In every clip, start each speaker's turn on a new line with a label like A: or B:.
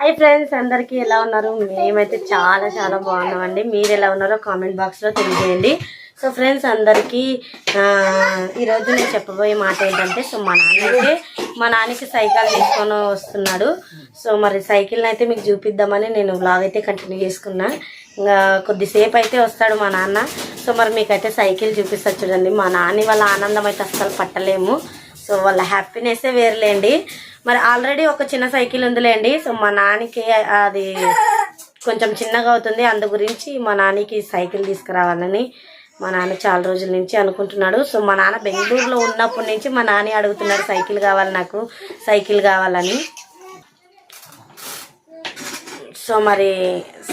A: Hi friends అందరికీ ఎలా ఉన్నారు? మేమైతే చాలా చాలా బాగున్నామండి. మీరు ఎలా ఉన్నారో కామెంట్ బాక్స్లో తెలియజేయండి. సో ఫ్రెండ్స్ అందరికీ ఈరోజు నేను చెప్పబోయే మాట ఏంటంటే సో మా నాన్న అయితే మా నాన్నకి సైకిల్ తీసుకొని వస్తున్నాడు. సో మరి సైకిల్ని అయితే మీకు చూపిద్దామని నేను బ్లాగ్ అయితే కంటిన్యూ చేసుకున్నా. ఇంకా కొద్దిసేపు అయితే వస్తాడు మా నాన్న. సో మరి మీకైతే సైకిల్ చూపిస్తా చూడండి. మా నాన్న వాళ్ళ ఆనందం అయితే అస్సలు పట్టలేము. సో వాళ్ళ హ్యాపీనెస్సే వేరులేండి. మరి ఆల్రెడీ ఒక చిన్న సైకిల్ ఉందిలేండి. సో మా నాన్నకి అది కొంచెం చిన్నగా అవుతుంది. అందు గురించి మా నాన్నకి సైకిల్ తీసుకురావాలని మా నాన్న చాలా రోజుల నుంచి అనుకుంటున్నాడు. సో మా నాన్న బెంగళూరులో ఉన్నప్పటి నుంచి మా నాన్న అడుగుతున్నాడు సైకిల్ కావాలి నాకు సైకిల్ కావాలని. సో మరి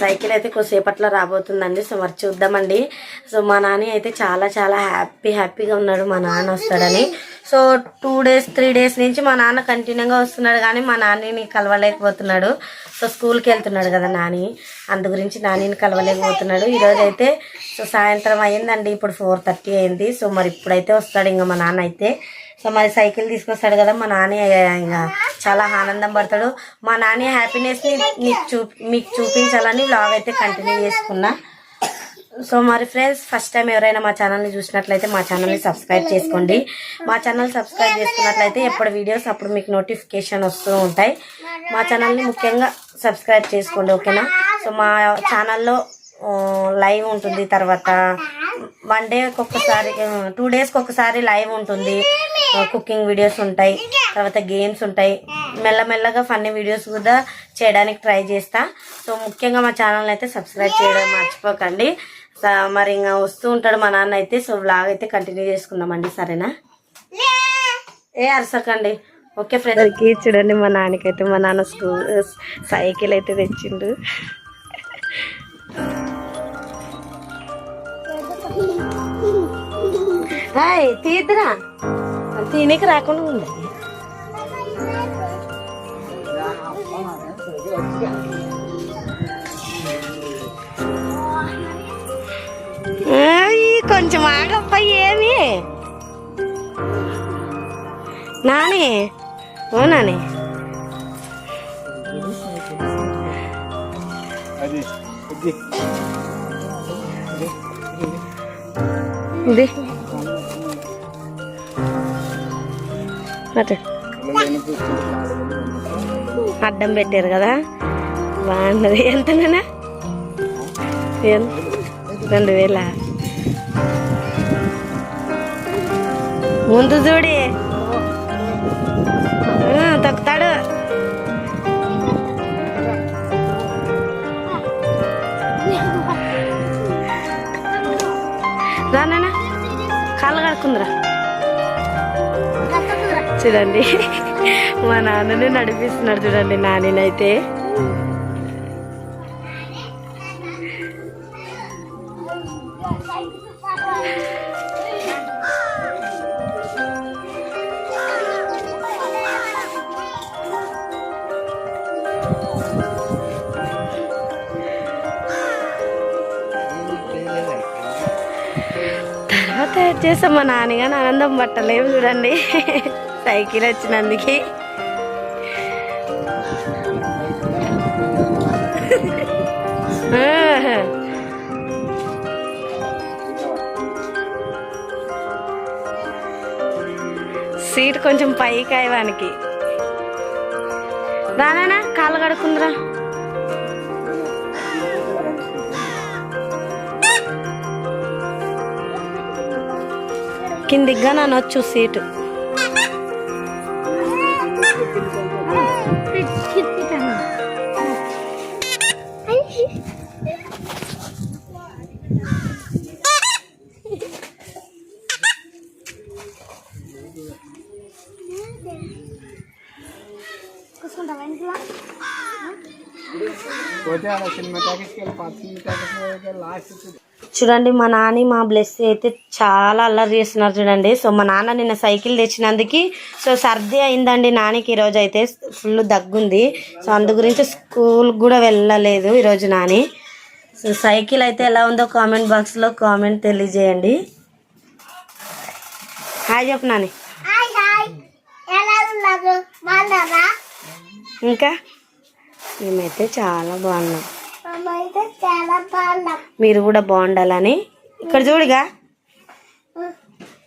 A: సైకిల్ అయితే కొద్దిసేపట్లో రాబోతుందండి. సో మరి చూద్దామండి. సో మా నాన్న అయితే చాలా చాలా హ్యాపీ హ్యాపీగా ఉన్నాడు. మా నాన్న వస్తాడని. So two days three days నుంచి మా నాన్న కంటిన్యూగా వస్తున్నాడు కానీ మా నాన్నని కలవలేకపోతున్నాడు. సో స్కూల్కి వెళ్తున్నాడు కదా నాని. అందు గురించి నానిని కలవలేకపోతున్నాడు. ఈరోజు అయితే సో సాయంత్రం అయ్యిందండి. ఇప్పుడు ఫోర్ థర్టీ అయింది. సో మరి ఇప్పుడైతే వస్తాడు ఇంకా మా నాన్న అయితే. సో మరి సైకిల్ తీసుకొస్తాడు కదా మా నాని ఇంకా చాలా ఆనందం పడతాడు. మా నాని హ్యాపీనెస్ని మీకు చూ మీకు చూపించాలని వ్లాగ్ అయితే కంటిన్యూ చేసుకున్నా. సో మరి ఫ్రెండ్స్ ఫస్ట్ టైం ఎవరైనా మా ఛానల్ని చూసినట్లయితే మా ఛానల్ని సబ్స్క్రైబ్ చేసుకోండి. మా ఛానల్ సబ్స్క్రైబ్ చేసుకున్నట్లయితే ఎప్పుడు వీడియోస్ అప్పుడు మీకు నోటిఫికేషన్ వస్తూ ఉంటాయి. మా ఛానల్ని ముఖ్యంగా సబ్స్క్రైబ్ చేసుకోండి ఓకేనా? సో మా ఛానల్లో లైవ్ ఉంటుంది తర్వాత వన్ డేకి ఒక్కసారి టూ డేస్కి ఒకసారి లైవ్ ఉంటుంది. కుకింగ్ వీడియోస్ ఉంటాయి తర్వాత గేమ్స్ ఉంటాయి. మెల్లమెల్లగా ఫన్నీ వీడియోస్ కూడా చేయడానికి ట్రై చేస్తా. సో ముఖ్యంగా మా ఛానల్ అయితే సబ్స్క్రైబ్ చేయడం మర్చిపోకండి. మరి ఇంకా వస్తూ ఉంటాడు మా నాన్న అయితే సో వ్లాగ్ అయితే కంటిన్యూ చేసుకుందామండి సరేనా? ఏ అరసకండి ఓకే ఫ్రెండ్స్ చూడండి మా నాన్నకైతే మా నాన్న స్కూల్ సైకిల్ అయితే తెచ్చిండు. హాయ్ తీద్దురా. తినకి రాకుండా ఉంది ఏమి నాని ఓ నాని
B: అది ఇది
A: ఇది అటు అడ్డం పెట్టారు కదా బాగున్నది ఎంతనా ఎంత రెండు వేల ముందు చూడి తొక్కుతాడు. రానా కాళ్ళు కడుకుందిరా చూడండి మా నాన్నని నడిపిస్తున్నాడు చూడండి నానినైతే. తర్వాత వచ్చేసాం మా నాన్నగాని ఆనందం పట్టలేము చూడండి. సైకిల్ వచ్చినందుకి. సీట్ కొంచెం పైకి అయ్యవానికి రానా కాళ్ళు కడుకుందిరా కిందిగ్గా నన్ను సీటు.
B: పోతే అలా సినిమా టాకీస్కి వెళ్ళి పాత సినిమా టాకీస్కి లాస్ట్
A: చూడండి మా నాని మా బ్లెస్ అయితే చాలా అల్లరి చేస్తున్నారు చూడండి. సో మా నాన్న నిన్న సైకిల్ తెచ్చినందుకు సో సర్ది అయిందండి నానికి ఈరోజు అయితే. ఫుల్ దగ్గుంది. సో అందు గురించి స్కూల్ కూడా వెళ్ళలేదు ఈరోజు నాని. సో సైకిల్ అయితే ఎలా ఉందో కామెంట్ బాక్స్లో కామెంట్ తెలియజేయండి. హాయ్ చెప్పు నాని. ఇంకా మేమైతే చాలా బాగున్నాం
C: అయితే చాలా బాగున్నాం.
A: మీరు కూడా బాగుండాలని. ఇక్కడ చూడుగా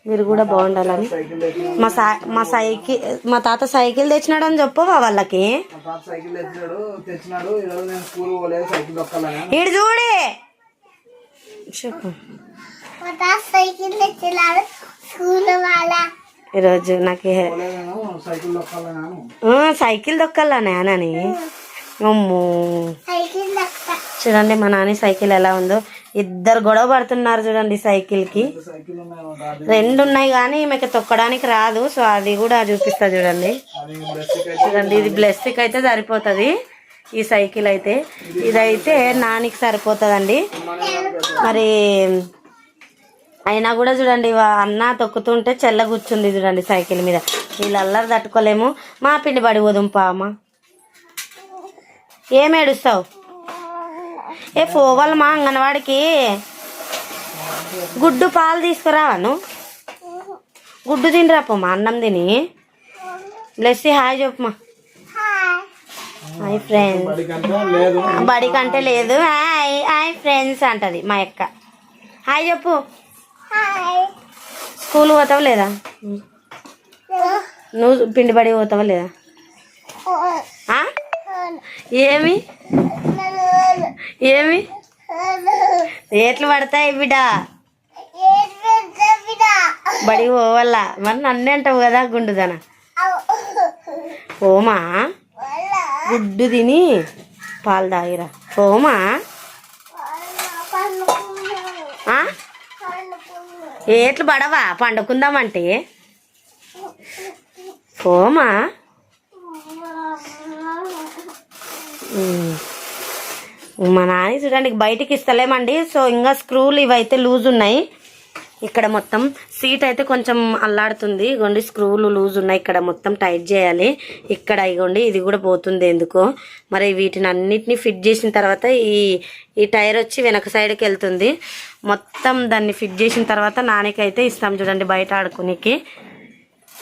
A: మీరు కూడా బాగుండాలని. మా సా మా సైకిల్ మా తాత సైకిల్ తెచ్చినాడు అని చెప్పవా వాళ్ళకి?
B: మా తాత సైకిల్ తెచ్చినాడు తెచ్చినాడు. ఈరోజు నేను స్కూల్ పోలేదు సైకిల్ దొక్కాలని.
A: ఇటు చూడే. చెప్పు.
C: మా తాత సైకిల్ తెచ్చినాడు స్కూల్ వాళ్ళ
A: ఈరోజు నాకు
B: సైకిల్ దొక్కాలని
A: ఆ, సైకిల్ దొక్కల్లా నానని అమ్మో. చూడండి మా నాని సైకిల్ ఎలా ఉందో. ఇద్దరు గొడవ పడుతున్నారు చూడండి
B: సైకిల్కి
A: రెండు ఉన్నాయి కానీ ఈమెకి తొక్కడానికి రాదు. సో అది కూడా చూపిస్తా చూడండి.
B: అది
A: చూడండి ఇది బ్లెస్సిక్ అయితే సరిపోతుంది. ఈ సైకిల్ అయితే. ఇదైతే నానికి సరిపోతుందండి. మరి అయినా కూడా చూడండి అన్న తొక్కుతుంటే చెల్ల కూర్చుంది చూడండి సైకిల్ మీద. వీళ్ళు అల్లరి తట్టుకోలేము. మా పిండి పడి వదుంపా అమ్మ. ఏం ఏడుస్తావు? ఏ పోవాలి మా అంగన్వాడికి గుడ్డు పాలు తీసుకురావాను గుడ్డు తినరాపో మా అన్నం తిని. బ్లెస్సి హాయ్ చెప్పమా
C: హాయ్
A: ఫ్రెండ్స్. బడి కంటే లేదు. హాయ్ హాయ్ ఫ్రెండ్స్ అంటది మా అక్క. హాయ్ చెప్పు. స్కూల్ పోతావా లేదా? నువ్వు పిండి బడి పోతావా లేదా? ఏమి? ఏమి? రేట్లు పడతాయి బిడ్డ. బడి పోవాలా మరి నన్నే అంటావు కదా గుండుదన. పోమా? గుడ్డు తిని పాలు తాగిరా. పోమా? ఏట్లు పడవా? పండుకుందామంటే. పోమా? మా నాన్న చూడండి బయటికి ఇస్తలేమండి. సో ఇంకా స్క్రూలు ఇవైతే లూజ్ ఉన్నాయి. ఇక్కడ మొత్తం సీట్ అయితే కొంచెం అల్లాడుతుంది. ఇగోండి స్క్రూలు లూజ్ ఉన్నాయి. ఇక్కడ మొత్తం టైట్ చేయాలి. ఇక్కడ ఇగోండి ఇది కూడా పోతుంది ఎందుకో. మరి వీటిని అన్నిటిని ఫిట్ చేసిన తర్వాత ఈ ఈ టైర్ వచ్చి వెనక సైడ్కి వెళ్తుంది. మొత్తం దాన్ని ఫిట్ చేసిన తర్వాత నాన్నకైతే ఇస్తాం చూడండి బయట ఆడుకునేకి.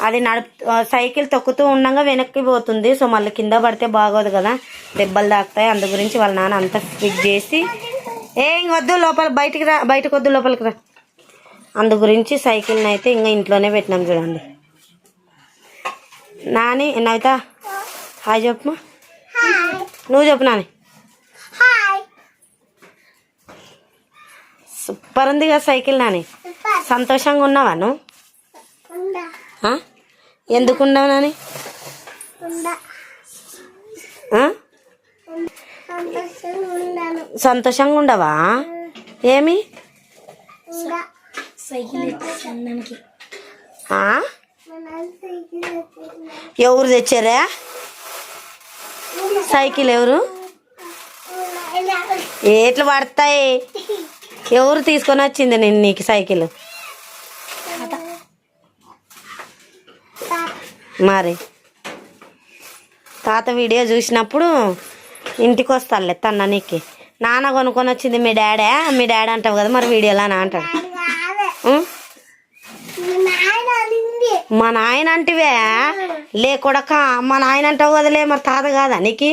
A: అది నడుపు సైకిల్ తొక్కుతూ ఉండగా వెనక్కి పోతుంది. సో మళ్ళీ కింద పడితే బాగోదు కదా. దెబ్బలు తాకుతాయి. అందు గురించి వాళ్ళ నాన్న అంతా ఫిట్ చేసి ఏ ఇంకొద్దు లోపల బయటికి రా బయటకు వద్దు లోపలికి రా. అందు గురించి సైకిల్ని అయితే ఇంకా ఇంట్లోనే పెట్టినాం చూడండి. నాని నవిత హాయ్ చెప్పమా నువ్వు చెప్పు నాని. సూపర్ ఉంది కదా సైకిల్ నాని. సంతోషంగా ఉన్నావా నువ్వు?
C: ఉందా
A: ఆ? ఎందుకు ఉన్నావు నాని?
C: సంతోషంగా
A: ఉండవా ఏమి ఎవరు తెచ్చారా? సైకిల్ ఎవరు? ఏట్లు పడతాయి? ఎవరు తీసుకొని వచ్చింది నేను నీకు సైకిల్? మరి తాత వీడియో చూసినప్పుడు ఇంటికి వస్తానులే తన్న నీకు. నాన్న కొనుక్కొని వచ్చింది మీ డాడే మీ డాడీ అంటావు కదా మరి వీడియోలో నా అంటాడు. మా నాయన అంటివే? లే కొడక మా నాయన అంటావు కదలే మరి తాత కాదా నీకు?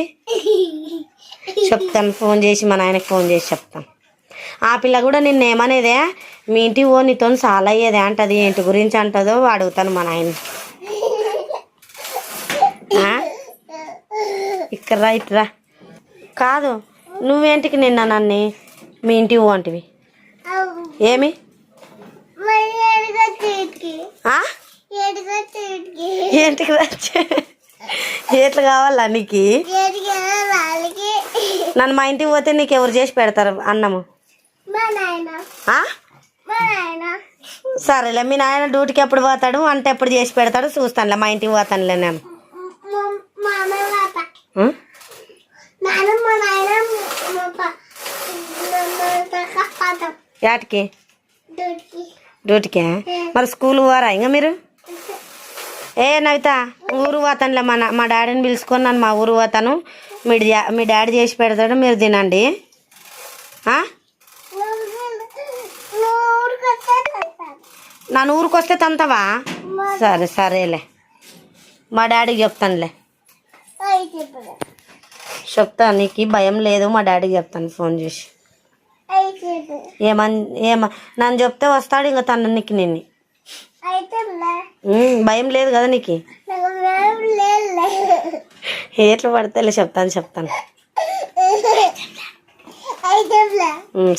A: చెప్తాను ఫోన్ చేసి మా నాయనకి ఫోన్ చేసి చెప్తాను. ఆ పిల్ల కూడా నిన్న ఏమనేదే? మీ ఇంటికి ఓ నీతో చాలా అయ్యేదే అంటది ఏంటి గురించి అంటదో అడుగుతాను మా నాయన? ఇక్కడ రా ఇట్రా కాదు నువ్వేంటికి నిన్న నన్ను మీ ఇంటికి వంటివి ఏమి? ఏంటికి వచ్చే ఎట్లా కావాలా నీకు? నన్ను మా ఇంటికి పోతే నీకు ఎవరు చేసి పెడతారు అన్నము? సరేలే మీ నాయన డ్యూటీకి ఎప్పుడు పోతాడు? అంటే ఎప్పుడు చేసి పెడతాడు? చూస్తానులే మా ఇంటికి పోతానులే నేను. యాటికి? డ్యూటీకే మరి స్కూల్ పోరా ఇంకా మీరు? ఏ నవిత ఊరు పోతానులే మా మా డాడీని పిలుచుకొని నన్ను మా ఊరు పోతాను. మీ మీ డాడీ చేసి పెడతాడు మీరు తినండి. నన్ను ఊరికి వస్తే తంతవా సరే సరేలే. మా డాడీకి చెప్తానులే. చెప్తా నీకు భయం లేదు మా డాడీకి చెప్తాను ఫోన్ చేసి.
C: ఏమని
A: ఏమన్ ఏమ నన్ను చెప్తే వస్తాడు ఇంకా తన నీకు నిన్ను. భయం లేదు కదా నీకు?
C: నాకు లేదు
A: ఎట్లా పడితే చెప్తాను చెప్తాను.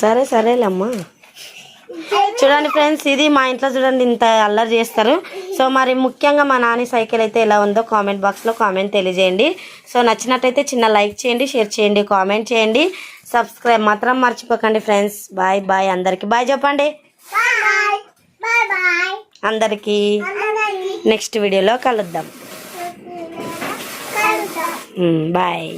A: సరే సరేలే అమ్మా. చూడండి ఫ్రెండ్స్ ఇది మా ఇంట్లో చూడండి ఇంత అల్లరి చేస్తారు. సో మరి ముఖ్యంగా మా నాని సైకిల్ అయితే ఎలా ఉందో కామెంట్ బాక్స్లో కామెంట్ తెలియజేయండి. సో నచ్చినట్టయితే చిన్న లైక్ చేయండి షేర్ చేయండి కామెంట్ చేయండి. సబ్స్క్రైబ్ మాత్రం మర్చిపోకండి ఫ్రెండ్స్. Bye bye. అందరికీ బాయ్ చెప్పండి. అందరికీ నెక్స్ట్ వీడియోలో కలుద్దాం. బాయ్.